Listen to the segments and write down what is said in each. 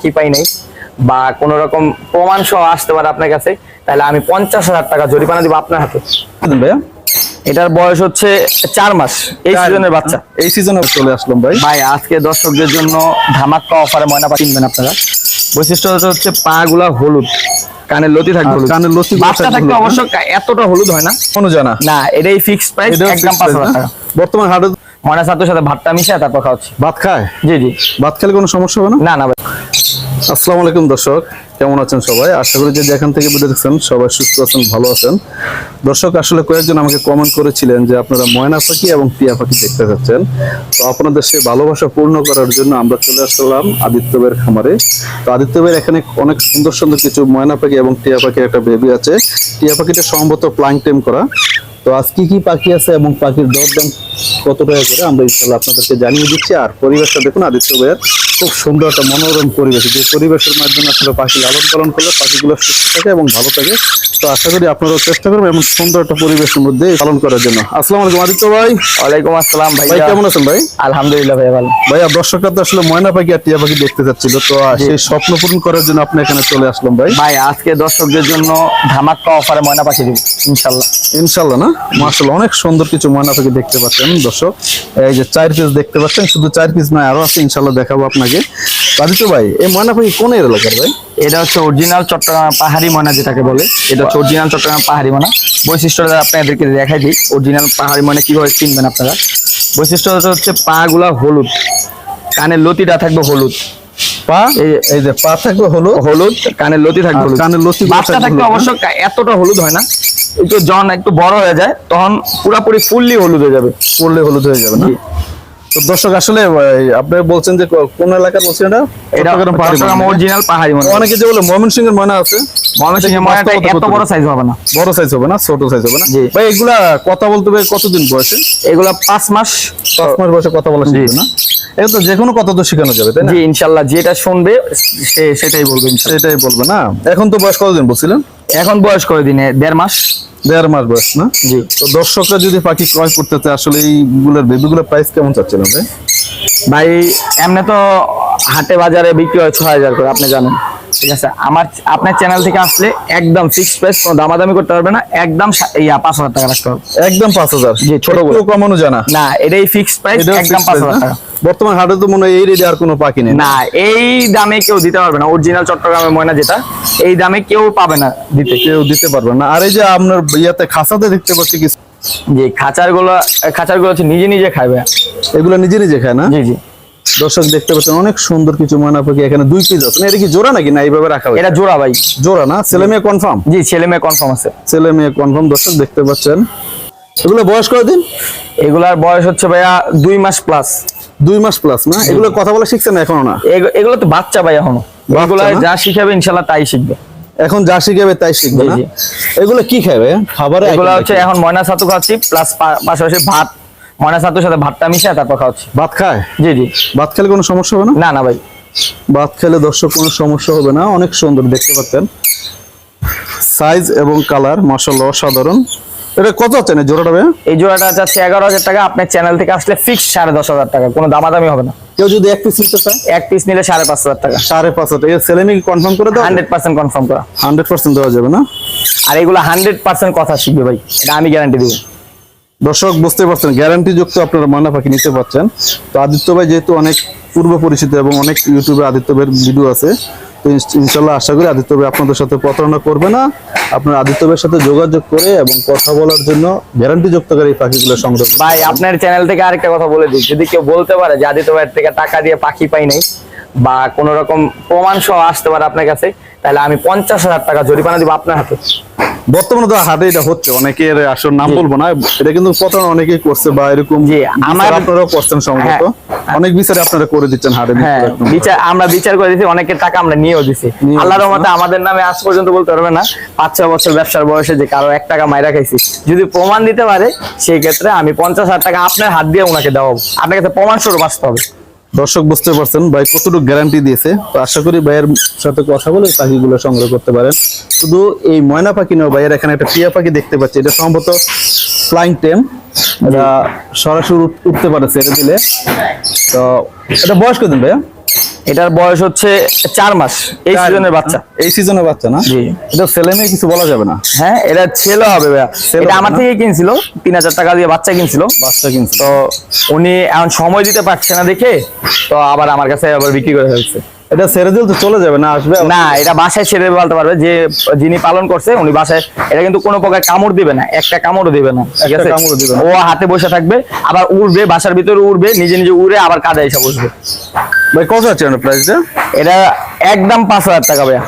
পাখি পাই নাই বা কোনো রকম প্রমাণ সহ আসতে পারে আপনার কাছে তাহলে আমি পঞ্চাশ হাজার টাকা জরিমানা দিব আপনার হাতে। ভাইয়া? এটার বয়স হচ্ছে চার মাস। এই সিজনের বাচ্চা। এই সিজনে চলে আসলাম ভাই। ভাই আজকে দর্শকদের জন্য ধামাক্কা অফারে ময়না পাখি কিনবেন আপনারা। বৈশিষ্ট্য হচ্ছে পা গুলা হলুদ। কানের লতি থাকবে আর হলুদ। কানের লতি বাচ্চা থাকবে অবশ্য এতটা হলুদ হয় না। কোনো জানা না এটাই ফিক্সড প্রাইস একদম fixed পাঁচ price হাজার না? টাকা। বর্তমান হাটে ময়না ছাত্রের সাথে ভাতটা মিশিয়ে তারপর খাওয়া হচ্ছে। ভাত খায়? জি জি। ভাত খেলে কোনো সমস্যা হবে না? না না ভাই। আসসালামু আলাইকুম দর্শক, কেমন আছেন সবাই? আশা করি যে যেখান থেকে ভিডিও দেখছেন সবাই সুস্থ আছেন, ভালো আছেন। দর্শক, আসলে কয়েকজন আমাকে কমেন্ট করেছিলেন যে আপনারা ময়না পাখি এবং টিয়া পাখি দেখতে যাচ্ছেন। তো আপনাদের সেই ভালোবাসা পূর্ণ করার জন্য আমরা চলে আসলাম আদিত্যবের খামারে। তো আদিত্যবের এখানে অনেক সুন্দর সুন্দর কিছু ময়না পাখি এবং টিয়া পাখির একটা বেবি আছে। টিয়া পাখিটা সম্ভবত প্লাং টেম করা। তো আজ কি কি পাখি আছে এবং পাখির দরদাম কত টাকা করে আমরা ইনশাল্লাহ আপনাদেরকে জানিয়ে দিচ্ছি। আর পরিবেশটা দেখুন আদিত্য ভাইয়ের খুব সুন্দর একটা মনোরম পরিবেশ। যে পরিবেশের মাধ্যমে আসলে পাখি লালন পালন করলে পাখিগুলো সুস্থ থাকে এবং ভালো থাকে। তো আশা করি আপনারাও চেষ্টা করবেন এমন সুন্দর একটা পরিবেশের মধ্যে পালন করার জন্য। আসসালামু আলাইকুম আদিত্য ভাই। ওয়ালাইকুম আসসালাম ভাই ভাই কেমন আছেন ভাই? আলহামদুলিল্লাহ ভাই ভালো। ভাইয়া দর্শকরা তো আসলে ময়না পাখি আর টিয়া পাখি দেখতে চাচ্ছিল তো সেই স্বপ্ন পূরণ করার জন্য আপনি এখানে চলে আসলাম ভাই। ভাই আজকে দর্শকদের জন্য ধামাক্কা অফারে ময়না পাখি দিব ইনশাল্লাহ ইনশাল্লাহ না? মার্শাল্লাহ অনেক সুন্দর কিছু ময়না পাখি দেখতে পাচ্ছেন দর্শক। এই যে চার পিস দেখতে পাচ্ছেন শুধু চার পিস নয় আরও আছে ইনশাল্লাহ দেখাবো আপনাকে। ভাই এই ময়না পাখি কোন এলাকার ভাই? এটা হচ্ছে অরিজিনাল চট্টগ্রাম পাহাড়ি ময়না যেটাকে বলে। এটা হচ্ছে অরিজিনাল চট্টগ্রাম পাহাড়ি ময়না। বৈশিষ্ট্যটা আপনাদেরকে দেখাই দিই অরিজিনাল পাহাড়ি ময়না কীভাবে চিনবেন আপনারা? বৈশিষ্ট্যটা হচ্ছে পা গুলা হলুদ। কানের লতিটা থাকবে হলুদ। পা? এই যে পা থাকবে হলো হলুদ কানের লতি থাকবে হলুদ। কানের লতি বাচ্চা থাকবে অবশ্য এতটা হলুদ হয় না। একটু জন একটু বড় হয়ে যায় তখন পুরাপুরি ফুললি হলুদ হয়ে যাবে ফুললি হলুদ হয়ে যাবে না। তো দর্শক আসলে আপনি বলছেন যে কোন এলাকার বলছেন এটা? এটা চট্টগ্রাম। অরিজিনাল পাহাড়ি ময়না অনেকে যে বলে এর ময়না আছে। ময়মনসিংহের ময়নাটা এত বড় সাইজ হবে না। বড় সাইজ হবে না? ছোট সাইজ হবে না? ভাই এগুলা কথা বলতে হবে কতদিন বয়সে? এগুলা পাঁচ মাস। মাস বয়সে কথা বলা শিখবে না? এটা তো যে কোনো কথা তো শেখানো যাবে তাই না? জি ইনশাল্লাহ যেটা শুনবে সেটাই বলবে। এটাই বলবে না? এখন তো বয়স কতদিন বলছিলেন? এখন বয়স করে দিনে দেড় মাস। দেড় মাস বয়স না? জি। তো দর্শকরা যদি পাখি ক্রয় করতে চায় আসলে এইগুলোর বেবিগুলোর প্রাইস কেমন চাচ্ছিলেন ভাই ভাই এমনি তো হাটে বাজারে বিক্রি হয় ছয় হাজার করে আপনি জানেন। ঠিক আছে আমার আপনার চ্যানেল থেকে আসলে একদম ফিক্স প্রাইস কোনো দামাদামি করতে পারবে না একদম ইয়া পাঁচ হাজার টাকা রাখতে হবে। একদম পাঁচ হাজার। জি, ছোট কমানো জানা। না এটাই ফিক্স প্রাইস একদম পাঁচ হাজার টাকা। বর্তমান হাটে তো মনে হয় এই রেডি আর কোনো পাখি নেই। না এই দামে কেউ দিতে পারবে না। অরিজিনাল চট্টগ্রামের ময়না যেটা এই দামে কেউ পাবে না দিতে। কেউ দিতে পারবে না। আর এই যে আপনার ইয়াতে খাসাতে দেখতে পাচ্ছি কি? যে খাঁচারগুলো খাঁচারগুলো হচ্ছে নিজে নিজে খাবে এগুলো নিজে নিজে খায় না? জি জি। দর্শক দেখতে পাচ্ছেন অনেক সুন্দর কিছু ময়না পাখি এখানে দুই পিস আছে। এটা কি জোড়া নাকি? না এইভাবে রাখা এটা জোড়া ভাই। জোড়া না? ছেলে মেয়ে কনফার্ম জি ছেলে মেয়ে কনফার্ম আছে। ছেলে মেয়ে কনফার্ম দর্শক দেখতে পাচ্ছেন। এগুলো বয়স কয়দিন? এগুলার বয়স হচ্ছে ভাইয়া দুই মাস প্লাস দুই মাস প্লাস না? এগুলো কথা বলা শিখছেন না এখনও না? এগুলো তো বাচ্চা ভাই এখনও। এগুলা? যা শিখাবে ইনশাল্লাহ তাই শিখবে। এখন যা শিখাবে তাই শিখবে না? এগুলো কি খাবে? খাবারে এগুলা হচ্ছে এখন ময়না ছাতু খাচ্ছি প্লাস পাশাপাশি ভাত। ময়না ছাতুর সাথে ভাতটা মিশিয়ে তারপর খাওয়াচ্ছি। ভাত খায়? জি জি। ভাত খেলে কোনো সমস্যা হবে না? না না ভাই। ভাত খেলে দর্শক কোনো সমস্যা হবে না। অনেক সুন্দর দেখতে পাচ্ছেন। সাইজ এবং কালার মাসাল্লাহ অসাধারণ। এটা কত আছে না জোড়াটা? এই জোড়াটা চাচ্ছে এগারো হাজার টাকা। আপনার চ্যানেল থেকে আসলে ফিক্স সাড়ে দশ হাজার টাকা। কোনো দামাদামি হবে না। কেউ যদি এক পিস নিতে চায়? এক পিস নিলে সাড়ে পাঁচ হাজার টাকা। সাড়ে পাঁচ হাজার টাকা। ছেলে মেয়ে কনফার্ম করে দাও। হান্ড্রেড পার্সেন্ট কনফার্ম করা। হান্ড্রেড পার্সেন্ট দেওয়া যাবে না? আর এগুলো হান্ড্রেড পার্সেন্ট কথা শিখবে ভাই। এটা আমি গ্যারান্টি দেবো। দর্শক বুঝতে পারছেন গ্যারান্টি যুক্ত আপনারা ময়না পাখি নিতে পারছেন। তো আদিত্য ভাই যেহেতু অনেক পূর্ব পরিচিত এবং অনেক ইউটিউবে আদিত্য ভাইয়ের ভিডিও আছে তো ইনশাল্লাহ আশা করি আদিত্য ভাই আপনাদের সাথে প্রতারণা করবে না। আপনার আদিত্য ভাইয়ের সাথে যোগাযোগ করে এবং কথা বলার জন্য গ্যারান্টি যুক্ত করে এই পাখিগুলো সংগ্রহ ভাই আপনার চ্যানেল থেকে আরেকটা কথা বলে দিই। যদি কেউ বলতে পারে যে আদিত্য ভাইয়ের থেকে টাকা দিয়ে পাখি পাই নাই বা কোন রকম প্রমাণ সহ আসতে পারে আপনার কাছে তাহলে আমি পঞ্চাশ হাজার টাকা জরিমানা দিব আপনার হাতে। বর্তমানে তো হাটে এটা হচ্ছে অনেকের আসল নাম বলব না এটা কিন্তু অনেকেই করছে বা এরকম আমার আপনারাও করছেন সম্ভবত। হ্যাঁ। অনেক বিচারে আপনারা করে দিচ্ছেন হাটে হ্যাঁ বিচার আমরা বিচার করে দিছি অনেকের টাকা আমরা নিয়েও দিছি। আল্লাহর রহমতে আমাদের নামে আজ পর্যন্ত বলতে পারবে না পাঁচ ছয় বছর ব্যবসার বয়সে যে কারও এক টাকা মাইরা খাইছি। যদি প্রমাণ দিতে পারে সেই ক্ষেত্রে আমি পঞ্চাশ হাজার টাকা আপনার হাত দিয়ে ওনাকে দেওয়াবো। আপনার কাছে প্রমাণ স্বরূপ আসতে হবে। দর্শক বুঝতে পারছেন, ভাই কতটুকু গ্যারান্টি দিয়েছে? তো আশা করি ভাইয়ের সাথে কথা বলে পাখিগুলো সংগ্রহ করতে পারেন। শুধু এই ময়না পাখি নয় ভাইয়ের এখানে একটা টিয়া পাখি দেখতে পাচ্ছি, এটা সম্ভবত ফ্লাইং টেম এটা সরাসরি উঠতে পারে ছেড়ে দিলে। তো এটা বয়স্ক দিন ভাইয়া? এটার বয়স হচ্ছে চার মাস। এই সিজনের বাচ্চা। এই সিজনের বাচ্চা না? জি। এটা ছেলে মেয়ে কিছু বলা যাবে না। হ্যাঁ এটা ছেলে হবে এটা আমার থেকে কিনছিল তিন হাজার টাকা দিয়ে বাচ্চা কিনছিল। বাচ্চা কিন্তু তো উনি এখন সময় দিতে পারছে না দেখে তো আবার আমার কাছে আবার বিক্রি করে ফেলছে। এটা ছেড়ে দিলে তো চলে যাবে না আসবে না এটা বাসায় ছেড়ে বলতে পারবে যে যিনি পালন করছে উনি বাসায় এটা কিন্তু কোনো প্রকার কামড় দিবে না একটা কামড়ও দিবে না ঠিক একটা আছে? কামড়ও দিবে না। ও হাতে বসে থাকবে আবার উড়বে বাসার ভিতরে উড়বে নিজে নিজে উড়ে আবার কাজে এসে বসবে। ভাই কত আছে প্রাইসটা এটা একদম পাঁচ হাজার টাকা ভাইয়া।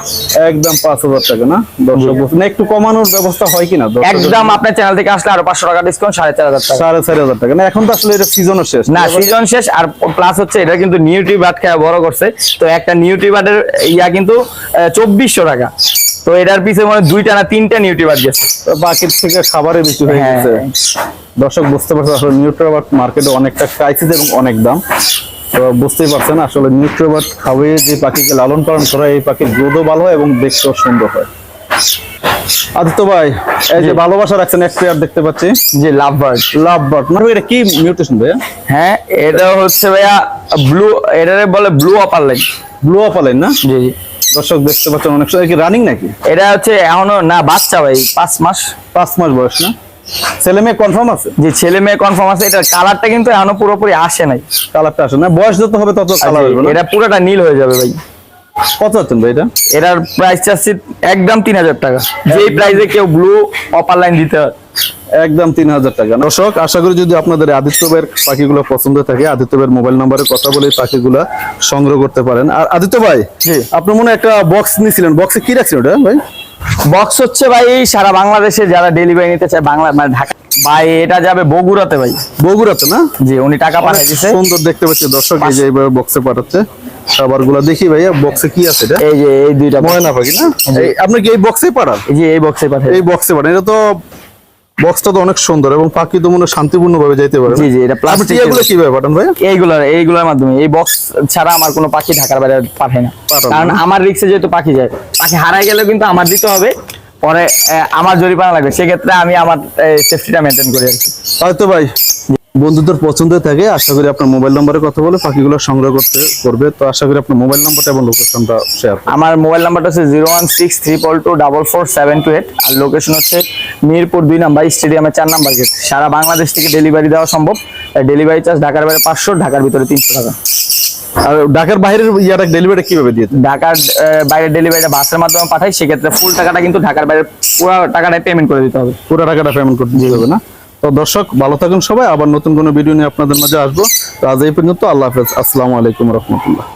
একদম পাঁচ হাজার টাকা না? দর্শক বলছেন না একটু কমানোর ব্যবস্থা হয় কিনা? একদম আপনার চ্যানেল থেকে আসলে আরও পাঁচশো টাকা ডিসকাউন্ট সাড়ে চার হাজার টাকা। সাড়ে চারি হাজার টাকা। না এখন তো আসলে এটা সিজনের শেষ। না সিজন শেষ আর প্লাস হচ্ছে এটা কিন্তু নিউট্রি বাট খেয়ে বড় করছে। তো একটা নিউট্রি বাটের ইয়া কিন্তু চব্বিশশো টাকা। তো এটার পিছনে মানে দুইটা না তিনটা নিউট্রি বাট গেছে। বাকি থেকে খাবারে বেশি হয়ে হ্যাঁ। গেছে। দর্শক বুঝতে পারছেন আসলে নিউট্রিবাট মার্কেটে অনেকটা ক্রাইসিস এবং অনেক দাম। তো বুঝতেই পারছেন আসলে নিউট্রিবাট খাওয়িয়ে যে পাখিকে লালন পালন করা এই পাখির গ্রোথও ভালো হয় এবং দেখতেও সুন্দর হয়। আদিত্য ভাই এই যে ভালোবাসা রাখছেন এক পেয়ার দেখতে পাচ্ছি। যে লাভ বার্ড লাভ বার্ড মানে এটা কি মিউটেশন ভাইয়া? হ্যাঁ এটা হচ্ছে ভাইয়া ব্লু এটারে বলে ব্লু অপার লাইন ব্লু আপালেন না? জি জি। দর্শক দেখতে পাচ্ছেন অনেক সময় কি রানিং নাকি? এটা হচ্ছে এখনও না বাচ্চা ভাই পাঁচ মাস। পাঁচ মাস বয়স না? ছেলে মেয়ে কনফার্ম আছে? যে ছেলে মেয়ে কনফার্ম আছে। এটার কালারটা কিন্তু এখনও পুরোপুরি আসে নাই। কালারটা আসে না বয়স যত হবে তত কালার হবে না? এটা পুরোটা নীল হয়ে যাবে ভাই। কত আছেন ভাই এটা? এটার প্রাইস চাচ্ছি একদম তিন হাজার টাকা। যেই প্রাইসে কেউ ব্লু অপার লাইন দিতে হয় একদম তিন হাজার টাকা। দর্শক আশা করি যদি আপনাদের আদিত্য ভাইয়ের পাখিগুলো পছন্দ থাকে আদিত্য ভাইয়ের মোবাইল নাম্বারে কথা বলে পাখিগুলা সংগ্রহ করতে পারেন। আর আদিত্য ভাই জি। আপনি মনে একটা বক্স নিয়েছিলেন। বক্সে কি রাখছেন ওটা ভাই? বক্স হচ্ছে ভাই সারা বাংলাদেশে যারা ডেলিভারি নিতে চায় বাংলা মানে ঢাকা ভাই এটা যাবে বগুড়াতে ভাই। বগুড়াতে না? জি উনি টাকা পাঠিয়ে দিছে সুন্দর দেখতে পাচ্ছি দর্শক এই যে এইভাবে বক্সে পাঠাচ্ছে। খাবারগুলা দেখি ভাইয়া বক্সে কি আছে এটা? এই যে এই দুইটা ময়না পাখি না? এই আপনি কি এই বক্সে পাঠান? এই যে এই বক্সে পাঠিয়ে এই বক্সে পাঠান। এটা তো বক্সটা তো অনেক সুন্দর এবং পাখি তো মনে শান্তিপূর্ণ ভাবে যাইতে পারে জি, জি, এটা প্লাস্টিক এগুলো কি পাঠান ভাই? এইগুলো এইগুলোর মাধ্যমে। এই বক্স ছাড়া আমার কোনো পাখি ঢাকার বাইরে পাঠায় না। কারণ আমার রিক্সে যেহেতু পাখি যায় পাখি হারায় গেলেও কিন্তু আমার দিতে হবে। পরে আমার জরিপানা লাগবে। সেক্ষেত্রে আমি আমার সেফটিটা মেনটেন করি আর কি। হয়তো ভাই বন্ধুদের পছন্দ থাকে আশা করি আপনার মোবাইল নম্বরে কথা বলে পাখিগুলো সংগ্রহ করতে করবে। তো আশা করি আপনার মোবাইল নাম্বারটা এবং লোকেশনটা শেয়ার আমার মোবাইল নাম্বারটা হচ্ছে zero one six three triple two double four seven two eight আর লোকেশন হচ্ছে মিরপুর দুই নাম্বার স্টেডিয়ামের চার নাম্বার গেট সারা বাংলাদেশ থেকে ডেলিভারি দেওয়া সম্ভব। ডেলিভারি চার্জ ঢাকার বাইরে পাঁচশো ঢাকার ভিতরে তিনশো টাকা। আর ঢাকার বাইরের ইয়াটা ডেলিভারি কীভাবে দিয়ে ঢাকার বাইরের ডেলিভারিটা বাসের মাধ্যমে পাঠাই সেক্ষেত্রে ফুল টাকাটা কিন্তু ঢাকার বাইরে পুরো টাকাটাই পেমেন্ট করে দিতে হবে। পুরো টাকাটা পেমেন্ট করতে দিতে হবে না? তো দর্শক, ভালো থাকুন সবাই। আবার নতুন কোনো ভিডিও নিয়ে আপনাদের মাঝে আসব। তো আজ এই পর্যন্ত, আল্লাহ হাফেজ। আসসালামু আলাইকুম রহমতুল্লাহ।